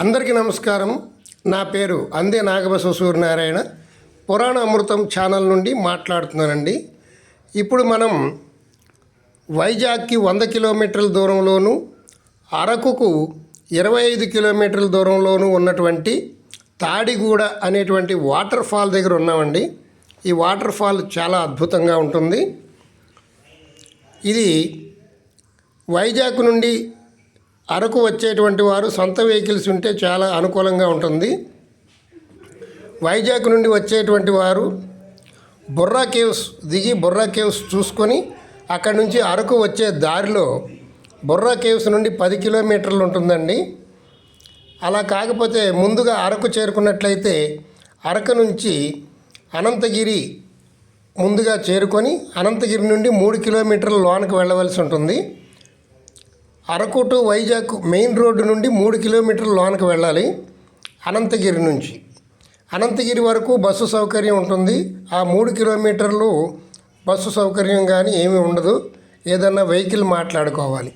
అందరికీ నమస్కారం. నా పేరు అందే నాగబసవ సూర్యనారాయణ. పురాణ అమృతం ఛానల్ నుండి మాట్లాడుతున్నానండి. ఇప్పుడు మనం వైజాగ్కి వంద కిలోమీటర్ల దూరంలోను అరకుకు ఇరవై ఐదు కిలోమీటర్ల దూరంలోనూ ఉన్నటువంటి తాడిగూడ అనేటువంటి వాటర్ ఫాల్ దగ్గర ఉన్నామండి. ఈ వాటర్ ఫాల్ చాలా అద్భుతంగా ఉంటుంది. ఇది వైజాగ్ నుండి అరకు వచ్చేటువంటి వారు సొంత వెహికల్స్ ఉంటే చాలా అనుకూలంగా ఉంటుంది. వైజాగ్ నుండి వచ్చేటువంటి వారు బుర్రా కేవ్స్ దిగి బుర్రా కేవ్స్ చూసుకొని అక్కడి నుంచి అరకు వచ్చే దారిలో బుర్రా కేవ్స్ నుండి పది కిలోమీటర్లు ఉంటుందండి. అలా కాకపోతే ముందుగా అరకు చేరుకున్నట్లయితే అరకు నుంచి అనంతగిరి ముందుగా చేరుకొని అనంతగిరి నుండి మూడు కిలోమీటర్ల లోనకు వెళ్ళవలసి ఉంటుంది. Araku to Vizag main road నుండి మూడు కిలోమీటర్ల లోనకి వెళ్ళాలి అనంతగిరి నుంచి. అనంతగిరి వరకు బస్సు సౌకర్యం ఉంటుంది. ఆ మూడు కిలోమీటర్లు బస్సు సౌకర్యం కానీ ఏమీ ఉండదు. ఏదన్నా వెహికల్ మాట్లాడుకోవాలి.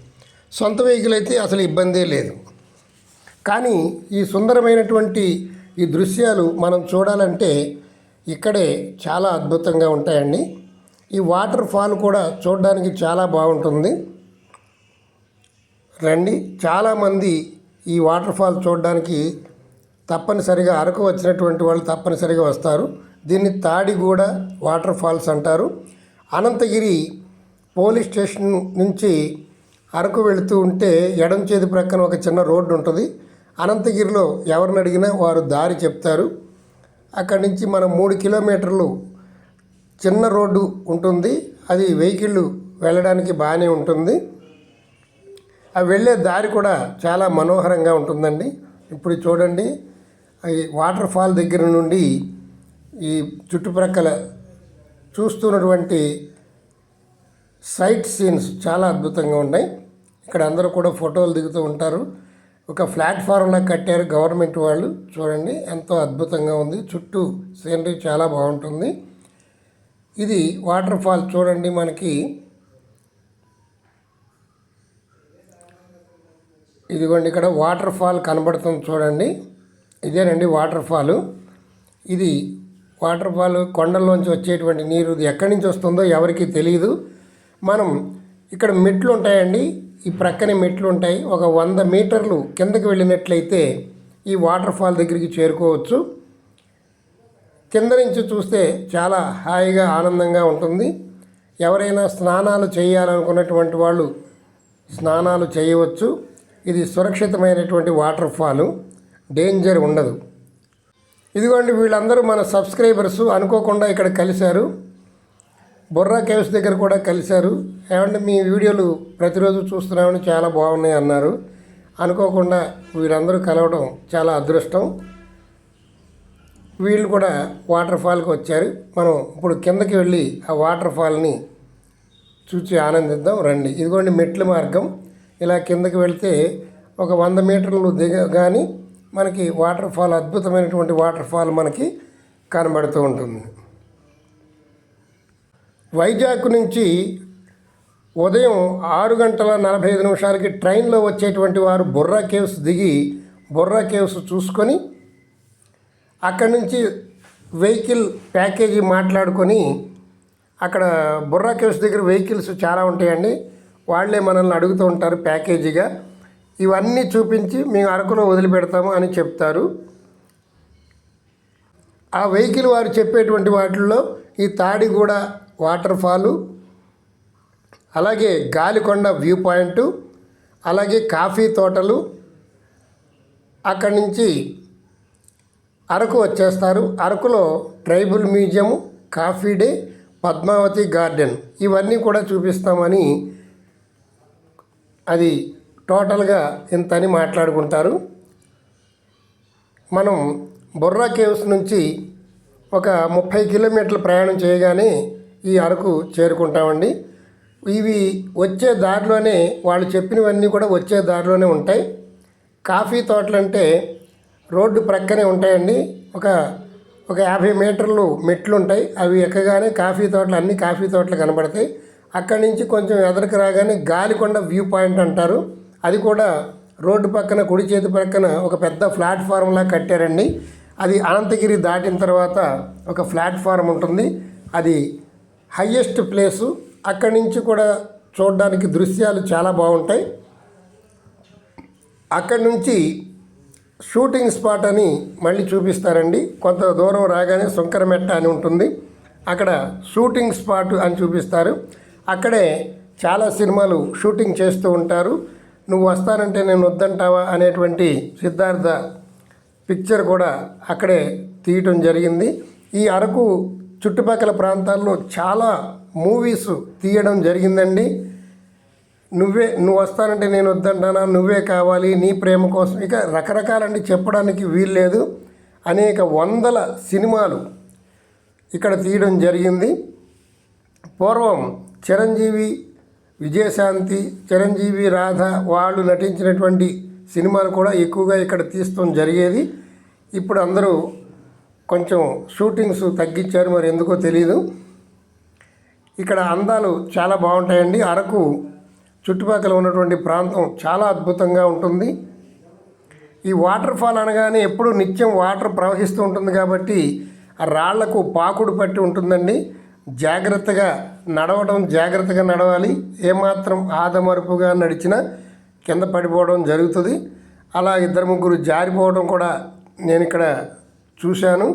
సొంత వెహికల్ అయితే అసలు ఇబ్బందే లేదు. కానీ ఈ సుందరమైనటువంటి ఈ దృశ్యాలు మనం చూడాలంటే ఇక్కడే చాలా అద్భుతంగా ఉంటాయండి. ఈ వాటర్ ఫాల్ కూడా చూడడానికి చాలా బాగుంటుంది. రండి. చాలామంది ఈ వాటర్ ఫాల్ చూడడానికి తప్పనిసరిగా అరకు వచ్చినటువంటి వాళ్ళు తప్పనిసరిగా వస్తారు. దీన్ని తాడిగూడ వాటర్ ఫాల్స్ అంటారు. అనంతగిరి పోలీస్ స్టేషన్ నుంచి అరకు వెళుతూ ఉంటే ఎడం చేతి ప్రక్కన ఒక చిన్న రోడ్డు ఉంటుంది. అనంతగిరిలో ఎవరిని అడిగినా వారు దారి చెప్తారు. అక్కడి నుంచి మనం మూడు కిలోమీటర్లు చిన్న రోడ్డు ఉంటుంది. అది వెహికల్ వెళ్ళడానికి బాగానే ఉంటుంది. ఆ వెళ్ళే దారి కూడా చాలా మనోహరంగా ఉంటుందండి. ఇప్పుడు చూడండి ఈ వాటర్ ఫాల్ దగ్గర నుండి ఈ చుట్టుప్రక్కల చూస్తున్నటువంటి సైట్ సీన్స్ చాలా అద్భుతంగా ఉన్నాయి. ఇక్కడ అందరూ కూడా ఫోటోలు దిగుతూ ఉంటారు. ఒక ప్లాట్ఫారంలా కట్టారు గవర్నమెంట్ వాళ్ళు. చూడండి ఎంతో అద్భుతంగా ఉంది. చుట్టూ సీనరీ చాలా బాగుంటుంది. ఇది వాటర్ ఫాల్ చూడండి మనకి. ఇదిగోండి ఇక్కడ వాటర్ ఫాల్ కనబడుతుంది చూడండి. ఇదేనండి వాటర్ ఫాల్. ఇది వాటర్ ఫాల్ కొండల్లోంచి వచ్చేటువంటి నీరు ఇది ఎక్కడి నుంచి వస్తుందో ఎవరికి తెలియదు మనం ఇక్కడ మెట్లు ఉంటాయండి. ఈ ప్రక్కనే మెట్లు ఉంటాయి. ఒక వంద మీటర్లు కిందకి వెళ్ళినట్లయితే ఈ వాటర్ ఫాల్ దగ్గరికి చేరుకోవచ్చు. కింద నుంచి చూస్తే చాలా హాయిగా ఆనందంగా ఉంటుంది. ఎవరైనా స్నానాలు చేయాలనుకున్నటువంటి వాళ్ళు స్నానాలు చేయవచ్చు. ఇది సురక్షితమైనటువంటి వాటర్ ఫాలు డేంజర్ ఉండదు. ఇదిగోండి వీళ్ళందరూ మన సబ్స్క్రైబర్స్ అనుకోకుండా ఇక్కడ కలిశారు. బొర్రా కేవ్స్ దగ్గర కూడా కలిశారు. ఏమంటే మీ వీడియోలు ప్రతిరోజు చూస్తున్నామని చాలా బాగున్నాయి అన్నారు. అనుకోకుండా వీళ్ళందరూ కలవడం చాలా అదృష్టం. వీళ్ళు కూడా వాటర్ ఫాల్కి వచ్చారు. మనం ఇప్పుడు కిందకి వెళ్ళి ఆ వాటర్ ఫాల్ని చూసి ఆనందిద్దాం రండి. ఇదిగోండి మెట్ల మార్గం. ఇలా కిందకి వెళ్తే ఒక వంద మీటర్లు దిగ కానీ మనకి వాటర్ ఫాల్ అద్భుతమైనటువంటి వాటర్ ఫాల్ మనకి కనబడుతూ ఉంటుంది. వైజాగ్ నుంచి ఉదయం ఆరు గంటల నలభై ఐదు నిమిషాలకి ట్రైన్లో వచ్చేటువంటి వారు బొర్రా కేవ్స్ దిగి బొర్రా కేవ్స్ చూసుకొని అక్కడి నుంచి వెహికల్ ప్యాకేజీ మాట్లాడుకొని అక్కడ బుర్రా కేవ్స్ దగ్గర వెహికల్స్ చాలా ఉంటాయండి. వాళ్ళే మనల్ని అడుగుతూ ఉంటారు ప్యాకేజీగా. ఇవన్నీ చూపించి మేము అరకులో వదిలిపెడతాము అని చెప్తారు. ఆ వెహికల్ వారు చెప్పేటువంటి వాటిల్లో ఈ తాడిగూడ వాటర్ ఫాలు అలాగే గాలికొండ వ్యూ పాయింట్ అలాగే కాఫీ తోటలు అక్కడి నుంచి అరకు వచ్చేస్తారు. అరకులో tribal museum Coffee Day Padmavati garden ఇవన్నీ కూడా చూపిస్తామని అది టోటల్గా ఇంత అని మాట్లాడుకుంటారు. మనం బొర్రా కేవ్స్ నుంచి ఒక ముప్పై కిలోమీటర్ల ప్రయాణం చేయగానే ఈ అరకు చేరుకుంటామండి. ఇవి వచ్చే దారిలోనే వాళ్ళు చెప్పినవన్నీ కూడా వచ్చే దారిలోనే ఉంటాయి. కాఫీ తోటలు అంటే రోడ్డు ప్రక్కనే ఉంటాయండి. ఒక ఒక యాభై మీటర్లు మెట్లు ఉంటాయి. అవి ఎక్కగానే కాఫీ తోటలు అన్ని కాఫీ తోటలు కనబడతాయి. అక్కడి నుంచి కొంచెం ఎదరికి రాగానే గాలికొండ వ్యూ పాయింట్ అంటారు. అది కూడా రోడ్డు పక్కన కుడి చేతి పక్కన ఒక పెద్ద ప్లాట్ఫారంలా కట్టారండి. అది అనంతగిరి దాటిన తర్వాత ఒక ప్లాట్ఫారం ఉంటుంది. అది హయ్యెస్ట్ ప్లేసు. అక్కడి నుంచి కూడా చూడడానికి దృశ్యాలు చాలా బాగుంటాయి. అక్కడి నుంచి షూటింగ్ స్పాట్ అని మళ్ళీ చూపిస్తారండి. కొంత దూరం రాగానే సుంకరమెట్ట అని ఉంటుంది. అక్కడ షూటింగ్ స్పాట్ అని చూపిస్తారు. అక్కడే చాలా సినిమాలు షూటింగ్ చేస్తూ ఉంటారు. నువ్వు వస్తానంటే నేను వద్దంటావా అనేటువంటి సిద్ధార్థ పిక్చర్ కూడా అక్కడే తీయటం జరిగింది. ఈ అరకు చుట్టుపక్కల ప్రాంతాల్లో చాలా మూవీస్ తీయడం జరిగిందండి. నువ్వే నువ్వు వస్తానంటే నేను వద్దంటానా? నువ్వే కావాలి నీ ప్రేమ కోసం. ఇక రకరకాలండి చెప్పడానికి వీల్లేదు. అనేక వందల సినిమాలు ఇక్కడ తీయడం జరిగింది. పూర్వం చిరంజీవి విజయశాంతి చిరంజీవి రాధ వాళ్ళు నటించినటువంటి సినిమాలు కూడా ఎక్కువగా ఇక్కడ తీస్తాం జరిగేది. ఇప్పుడు అందరూ కొంచెం షూటింగ్స్ తగ్గించారు మరి ఎందుకో తెలియదు ఇక్కడ అందాలు చాలా బాగుంటాయండి. అరకు చుట్టుపక్కల ఉన్నటువంటి ప్రాంతం చాలా అద్భుతంగా ఉంటుంది. ఈ వాటర్ ఫాల్ అనగానే ఎప్పుడు నిత్యం వాటర్ ప్రవహిస్తూ ఉంటుంది కాబట్టి ఆ రాళ్ళకు పాకుడు పట్టి ఉంటుందండి. జాగ్రత్తగా నడవడం జాగ్రత్తగా నడవాలి. ఏమాత్రం ఆదమరుపుగా నడిచినా కింద పడిపోవడం జరుగుతుంది. అలా ఇద్దరు ముగ్గురు జారిపోవడం కూడా నేను ఇక్కడ చూశాను.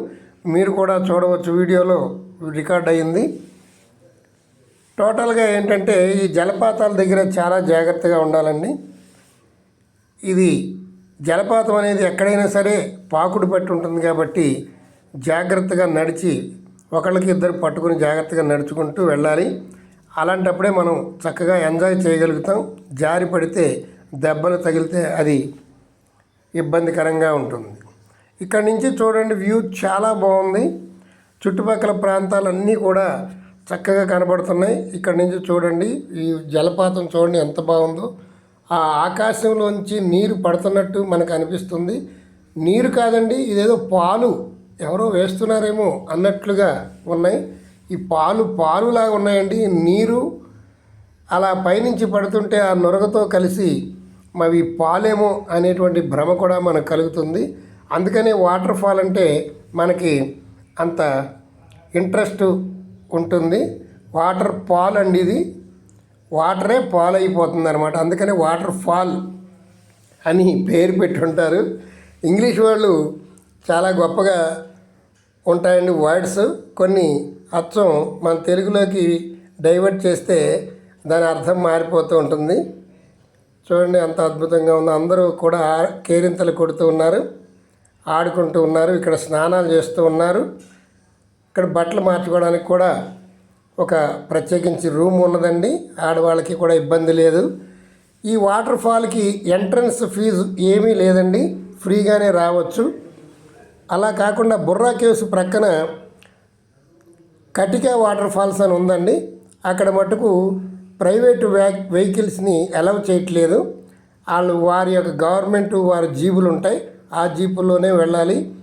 మీరు కూడా చూడవచ్చు వీడియోలో రికార్డ్ అయింది టోటల్గా ఏంటంటే ఈ జలపాతాల దగ్గర చాలా జాగ్రత్తగా ఉండాలండి. ఇది జలపాతం అనేది ఎక్కడైనా సరే పాకుడు పట్టి ఉంటుంది కాబట్టి జాగ్రత్తగా నడిచి ఒకళ్ళకి ఇద్దరు పట్టుకుని జాగ్రత్తగా నడుచుకుంటూ వెళ్ళాలి. అలాంటప్పుడే మనం చక్కగా ఎంజాయ్ చేయగలుగుతాం. జారి పడితే దెబ్బలు తగిలితే అది ఇబ్బందికరంగా ఉంటుంది. ఇక్కడ నుంచి చూడండి వ్యూ చాలా బాగుంది. చుట్టుపక్కల ప్రాంతాలన్నీ కూడా చక్కగా కనబడుతున్నాయి. ఇక్కడ నుంచి చూడండి ఈ జలపాతం చూడండి ఎంత బాగుందో. ఆ ఆకాశంలోంచి నీరు పడుతున్నట్టు మనకు అనిపిస్తుంది. నీరు కాదండి ఇదేదో పాలు. ఎవరో వేస్తున్నారేమో అన్నట్లుగా ఉన్నాయి. ఈ పాలు పాలులాగా ఉన్నాయండి. నీరు అలా పైనుంచి పడుతుంటే ఆ నొరగతో కలిసి మరి పాలేమో అనేటువంటి భ్రమ కూడా మనకు కలుగుతుంది. అందుకనే వాటర్ ఫాల్ అంటే మనకి అంత ఇంట్రెస్ట్ ఉంటుంది. వాటర్ పాల్ అండి ఇది. వాటరే పాల్ అయిపోతుంది అనమాట అందుకనే వాటర్ ఫాల్ అని పేరు పెట్టుంటారు. ఇంగ్లీష్ వాళ్ళు చాలా గొప్పగా ఉంటాయండి వర్డ్స్ కొన్ని అచ్చం మన తెలుగులోకి డైవర్ట్ చేస్తే దాని అర్థం మారిపోతూ ఉంటుంది. చూడండి ఎంత అద్భుతంగా ఉందో. అందరూ కూడా ఆ- కేరింతలు కొడుతూ ఉన్నారు. ఆడుకుంటూ ఉన్నారు. ఇక్కడ స్నానాలు చేస్తూ ఉన్నారు. ఇక్కడ బట్టలు మార్చుకోవడానికి కూడా ఒక ప్రత్యేకించి రూమ్ ఉన్నదండి. ఆడవాళ్ళకి కూడా ఇబ్బంది లేదు. ఈ వాటర్ ఫాల్కి ఎంట్రన్స్ ఫీజు ఏమీ లేదండి. ఫ్రీగానే రావచ్చు. అలా కాకుండా బుర్రా కేవ్స్ ప్రక్కన కటికా వాటర్ ఫాల్స్ అని ఉందండి. అక్కడ మటుకు ప్రైవేటు వ్యా వెహికల్స్ని అలౌ చేయట్లేదు. వాళ్ళు వారి యొక్క గవర్నమెంట్ వారి జీపులు ఉంటాయి. ఆ జీపుల్లోనే వెళ్ళాలి.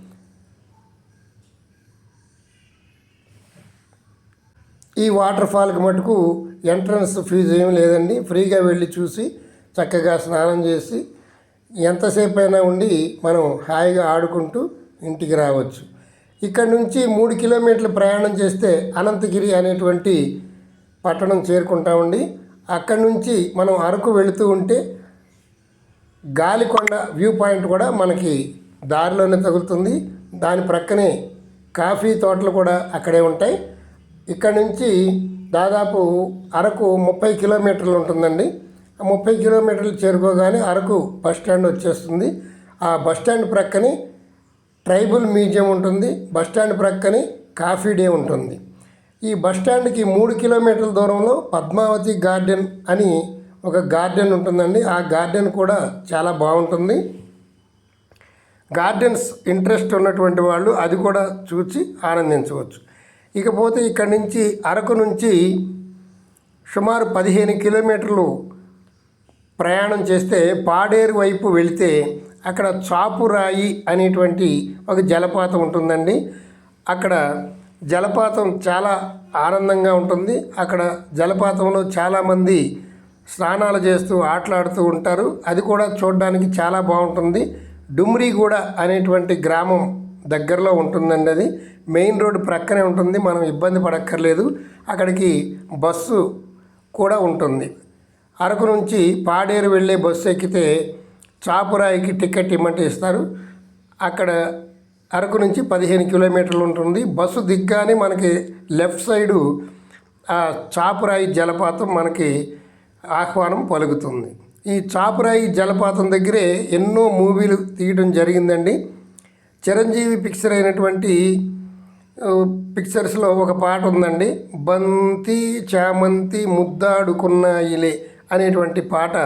ఈ వాటర్ ఫాల్కి మటుకు ఎంట్రన్స్ ఫీజు ఏం లేదండి. ఫ్రీగా వెళ్ళి చూసి చక్కగా స్నానం చేసి ఎంతసేపు అయినా ఉండి మనం హాయిగా ఆడుకుంటూ ఇంటికి రావచ్చు. ఇక్కడ నుంచి మూడు కిలోమీటర్లు ప్రయాణం చేస్తే అనంతగిరి అనేటువంటి పట్టణం చేరుకుంటామండి అక్కడి నుంచి మనం అరకు వెళుతూ ఉంటే గాలికొండ వ్యూ పాయింట్ కూడా మనకి దారిలోనే తగులుతుంది. దాని ప్రక్కనే కాఫీ తోటలు కూడా అక్కడే ఉంటాయి. ఇక్కడ నుంచి దాదాపు అరకు ముప్పై కిలోమీటర్లు ఉంటుందండి. ముప్పై కిలోమీటర్లు చేరుకోగానే అరకు బస్ స్టాండ్ వచ్చేస్తుంది. ఆ బస్ స్టాండ్ ప్రక్కనే ట్రైబల్ మ్యూజియం ఉంటుంది బస్ స్టాండ్ ప్రక్కనే కాఫీ డే ఉంటుంది. ఈ బస్ స్టాండ్కి మూడు కిలోమీటర్ల దూరంలో పద్మావతి గార్డెన్ అని ఒక గార్డెన్ ఉంటుందండి. ఆ గార్డెన్ కూడా చాలా బాగుంటుంది. గార్డెన్స్ ఇంట్రెస్ట్ ఉన్నటువంటి వాళ్ళు అది కూడా చూసి ఆనందించవచ్చు. ఇకపోతే ఇక్కడి నుంచి అరకు నుంచి సుమారు పదిహేను కిలోమీటర్లు ప్రయాణం చేస్తే పాడేరు వైపు వెళితే అక్కడ చాపురాయి అనేటువంటి ఒక జలపాతం ఉంటుందండి. అక్కడ జలపాతం చాలా ఆనందంగా ఉంటుంది. అక్కడ జలపాతంలో చాలామంది స్నానాలు చేస్తూ ఆటలాడుతూ ఉంటారు. అది కూడా చూడడానికి చాలా బాగుంటుంది. డుమ్రిగూడ అనేటువంటి గ్రామం దగ్గరలో ఉంటుందండి అది. మెయిన్ రోడ్డు ప్రక్కనే ఉంటుంది. మనం ఇబ్బంది పడక్కర్లేదు. అక్కడికి బస్సు కూడా ఉంటుంది. అరకు నుంచి పాడేరు వెళ్ళే బస్సు ఎక్కితే చాపురాయికి టికెట్ ఇమ్మంటే ఇస్తారు. అక్కడ అరకు నుంచి పదిహేను కిలోమీటర్లు ఉంటుంది. బస్సు దిగ్గానే మనకి లెఫ్ట్ సైడు ఆ చాపురాయి జలపాతం మనకి ఆహ్వానం పలుకుతుంది. ఈ చాపురాయి జలపాతం దగ్గరే ఎన్నో మూవీలు తీయడం జరిగిందండి. చిరంజీవి పిక్చర్ అయినటువంటి పిక్చర్స్లో ఒక పాట ఉందండి. బంతి చామంతి ముద్దాడుకున్నాయిలే అనేటువంటి పాట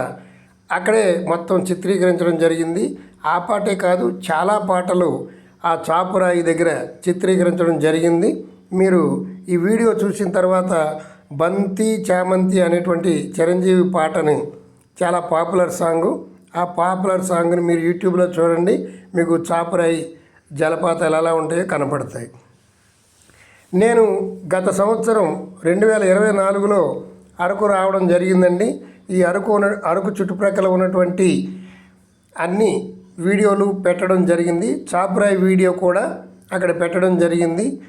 అక్కడే మొత్తం చిత్రీకరించడం జరిగింది. ఆ పాటే కాదు చాలా పాటలు ఆ చాపురాయి దగ్గర చిత్రీకరించడం జరిగింది. మీరు ఈ వీడియో చూసిన తర్వాత బంతి చామంతి అనేటువంటి చిరంజీవి పాటని చాలా పాపులర్ సాంగ్. ఆ పాపులర్ సాంగ్ని మీరు యూట్యూబ్లో చూడండి. మీకు చాపురాయి జలపాతాలు ఎలా ఉంటాయో కనపడతాయి. నేను గత సంవత్సరం రెండు వేల ఇరవై నాలుగులో అరకు రావడం జరిగిందండి. ఈ అరకు ఉన్న- అరకు చుట్టుప్రక్కల ఉన్నటువంటి అన్ని వీడియోలు పెట్టడం జరిగింది. చాపురాయి వీడియో కూడా అక్కడ పెట్టడం జరిగింది.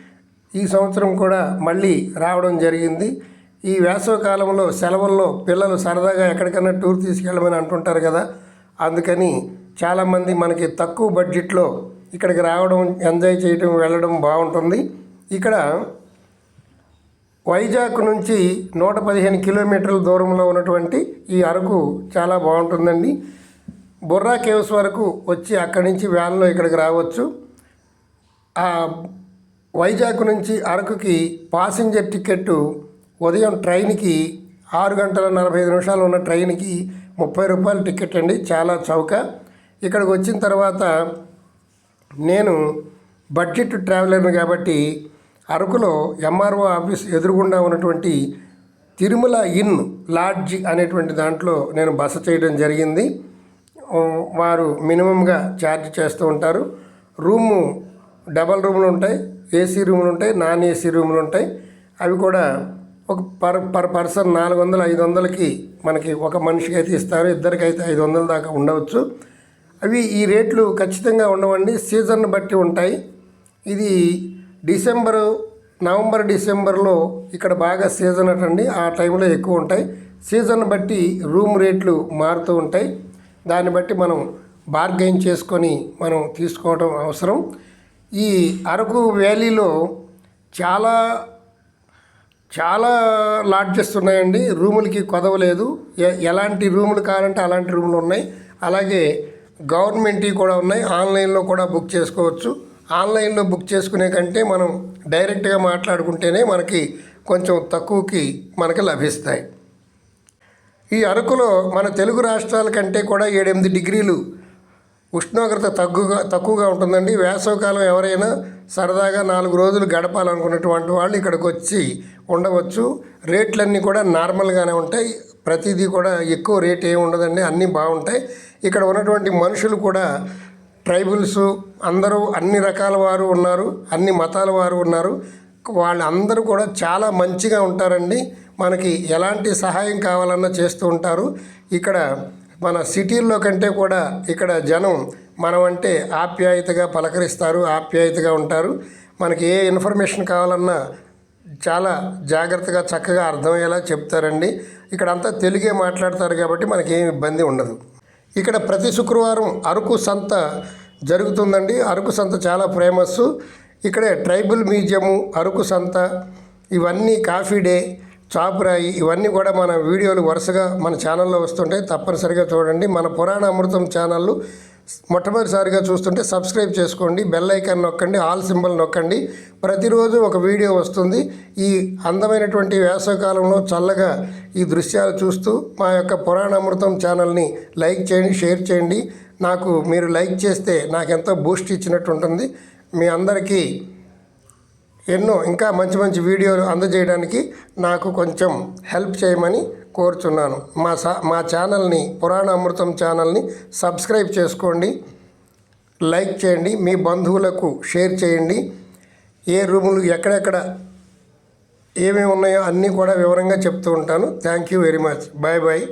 ఈ సంవత్సరం కూడా మళ్ళీ రావడం జరిగింది. ఈ వేసవ కాలంలో సెలవుల్లో పిల్లలు సరదాగా ఎక్కడికైనా టూర్ తీసుకెళ్ళమని అంటుంటారు కదా అందుకని చాలామంది మనకి తక్కువ బడ్జెట్లో ఇక్కడికి రావడం ఎంజాయ్ చేయడం వెళ్ళడం బాగుంటుంది. ఇక్కడ వైజాగ్ నుంచి నూట పదిహేను కిలోమీటర్ల దూరంలో ఉన్నటువంటి ఈ అరకు చాలా బాగుంటుందండి. బొర్రా కేవ్స్ వరకు వచ్చి అక్కడి నుంచి వ్యాన్లో ఇక్కడికి రావచ్చు. ఆ వైజాగ్ నుంచి అరకుకి పాసింజర్ టికెట్ ఉదయం ట్రైన్కి ఆరు గంటల నలభై ఐదు నిమిషాలు ఉన్న ట్రైన్కి ముప్పై రూపాయల టికెట్ అండి చాలా చౌక. ఇక్కడికి వచ్చిన తర్వాత నేను బడ్జెట్ ట్రావెలర్ని కాబట్టి అరకులో ఎంఆర్ఓ ఆఫీస్ ఎదురుగుండా ఉన్నటువంటి తిరుమల ఇన్ లాడ్జ్ అనేటువంటి దాంట్లో నేను బస చేయడం జరిగింది. వారు మినిమంగా ఛార్జ్ చేస్తూ ఉంటారు. రూము డబల్ రూములు ఉంటాయి ఏసీ రూములు ఉంటాయి నాన్ ఏసీ రూములు ఉంటాయి. అవి కూడా ఒక పర్ పర్ పర్సన్ నాలుగు వందలు ఐదు వందలకి మనకి ఒక మనిషికి అయితే ఇస్తారు. ఇద్దరికైతే ఐదు వందల దాకా ఉండవచ్చు. అవి ఈ రేట్లు ఖచ్చితంగా ఉండవండి. సీజన్ బట్టి ఉంటాయి. ఇది డిసెంబరు నవంబర్ డిసెంబర్లో ఇక్కడ బాగా సీజన్ అటండి. ఆ టైంలో ఎక్కువ ఉంటాయి. సీజన్ బట్టి రూమ్ రేట్లు మారుతూ ఉంటాయి. దాన్ని బట్టి మనం బార్గెయిన్ చేసుకొని మనం తీసుకోవడం అవసరం. ఈ అరకు వ్యాలీలో చాలా చాలా లాడ్జెస్ ఉన్నాయండి. రూములకి కొదవలేదు. ఎలాంటి రూములు కావాలంటే అలాంటి రూములు ఉన్నాయి. అలాగే గవర్నమెంట్వి కూడా ఉన్నాయి. ఆన్లైన్లో కూడా బుక్ చేసుకోవచ్చు. ఆన్లైన్లో బుక్ చేసుకునే కంటే మనం డైరెక్ట్గా మాట్లాడుకుంటేనే మనకి కొంచెం తక్కువకి మనకి లభిస్తాయి. ఈ అరకులో మన తెలుగు రాష్ట్రాల కంటే కూడా ఏడెనిమిది డిగ్రీలు ఉష్ణోగ్రత తగ్గుగా తక్కువగా ఉంటుందండి. వేసవకాలం ఎవరైనా సరదాగా నాలుగు రోజులు గడపాలనుకున్నటువంటి వాళ్ళు ఇక్కడికి వచ్చి ఉండవచ్చు. రేట్లన్నీ కూడా నార్మల్గానే ఉంటాయి. ప్రతిదీ కూడా ఎక్కువ రేట్ ఏమి ఉండదండి. అన్నీ బాగుంటాయి. ఇక్కడ ఉన్నటువంటి మనుషులు కూడా ట్రైబుల్స్ అందరూ అన్ని రకాల వారు ఉన్నారు అన్ని మతాల వారు ఉన్నారు. వాళ్ళందరూ కూడా చాలా మంచిగా ఉంటారండి. మనకి ఎలాంటి సహాయం కావాలన్నా చేస్తూ ఉంటారు. ఇక్కడ మన సిటీల్లో కంటే కూడా ఇక్కడ జనం మనం అంటే ఆప్యాయతగా పలకరిస్తారు ఆప్యాయతగా ఉంటారు. మనకి ఏ ఇన్ఫర్మేషన్ కావాలన్నా చాలా జాగ్రత్తగా చక్కగా అర్థమయ్యేలా చెప్తారండి. ఇక్కడ అంతా తెలుగే మాట్లాడతారు కాబట్టి మనకి ఏం ఇబ్బంది ఉండదు. ఇక్కడ ప్రతి శుక్రవారం అరకు సంత జరుగుతుందండి. అరకు సంత చాలా ఫేమస్. ఇక్కడే ట్రైబల్ మ్యూజియము అరకు సంత ఇవన్నీ కాఫీ డే చాపురాయి ఇవన్నీ కూడా మన వీడియోలు వరుసగా మన ఛానల్లో వస్తుంటాయి. తప్పనిసరిగా చూడండి. మన పురాణ అమృతం ఛానళ్ళు మొట్టమొదటిసారిగా చూస్తుంటే సబ్స్క్రైబ్ చేసుకోండి బెల్ ఐకాన్ నొక్కండి ఆల్ సింబల్ నొక్కండి. ప్రతిరోజు ఒక వీడియో వస్తుంది. ఈ అందమైనటువంటి వేసవకాలంలో చల్లగా ఈ దృశ్యాలు చూస్తూ మా యొక్క పురాణామృతం ఛానల్ని లైక్ చేయండి షేర్ చేయండి. నాకు మీరు లైక్ చేస్తే నాకు ఎంతో బూస్ట్ ఇచ్చినట్టు ఉంటుంది. మీ అందరికీ ఎన్నో ఇంకా మంచి మంచి వీడియోలు అందజేయడానికి నాకు కొంచెం హెల్ప్ చేయమని కోరుచున్నాను. మా సా మా ఛానల్ని పురాణ అమృతం ఛానల్ని సబ్స్క్రైబ్ చేసుకోండి. లైక్ చేయండి. మీ బంధువులకు షేర్ చేయండి. ఏ రూములు ఎక్కడెక్కడ ఏమేమి ఉన్నాయో అన్నీ కూడా వివరంగా చెప్తూ ఉంటాను. Thank you very much. Bye bye.